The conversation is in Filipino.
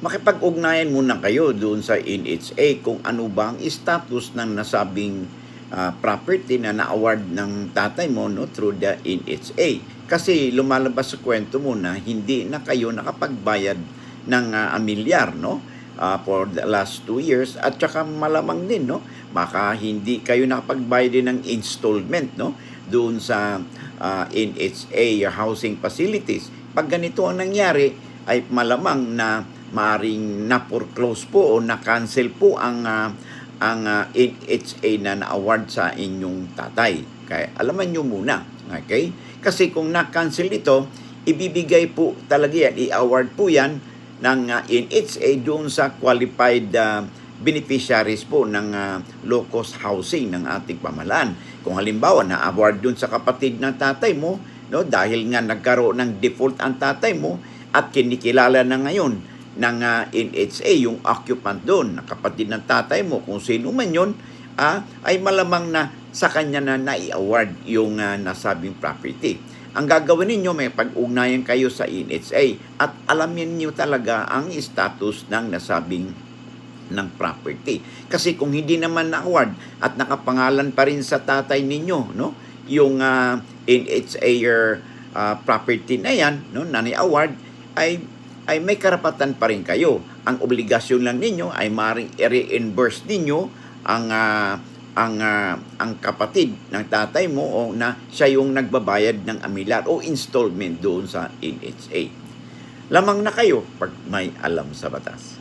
makipag-ugnayan muna kayo doon sa NHA kung ano ba ang status ng nasabing ah, property na na-award ng tatay mo no, through the NHA. Kasi lumalabas sa kwento mo na hindi na kayo nakapagbayad ng ah, amilyar no? ah, for the last two years at saka malamang din no baka hindi kayo nakapagbayad din ng installment no doon sa ah, NHA housing facilities pag ganito ang nangyari ay malamang na maaring na-foreclose po o na-cancel po ang ah, ang ah, NHA na na-award sa inyong tatay. Kaya alaman nyo muna. Okay? Kasi kung na-cancel ito, ibibigay po talaga yan, i-award po yan ng ah, NHA doon sa qualified ah, beneficiaries po ng ah, low-cost housing ng ating pamahalaan. Kung halimbawa na-award doon sa kapatid ng tatay mo, no, dahil nga nagkaroon ng default ang tatay mo at kinikilala na ngayon ng ah, NHA yung occupant doon, na kapatid ng tatay mo, kung sino man yun, ah, ay malamang na sa kanya na nai-award yung ah, nasabing property. Ang gagawin ninyo, may pag-ugnayan kayo sa NHA at alamin niyo talaga ang status ng nasabing ng property. Kasi kung hindi naman na-award at nakapangalan pa rin sa tatay ninyo, no, yung ah, NHA ah, property na yan, no, na ni-award, ay ay may karapatan pa rin kayo. Ang obligasyon lang ninyo ay maring i-reimburse ninyo ang ah, ang ah, ang kapatid ng tatay mo o na siya yung nagbabayad ng amilar o installment doon sa NHA. Lamang na kayo pag may alam sa batas.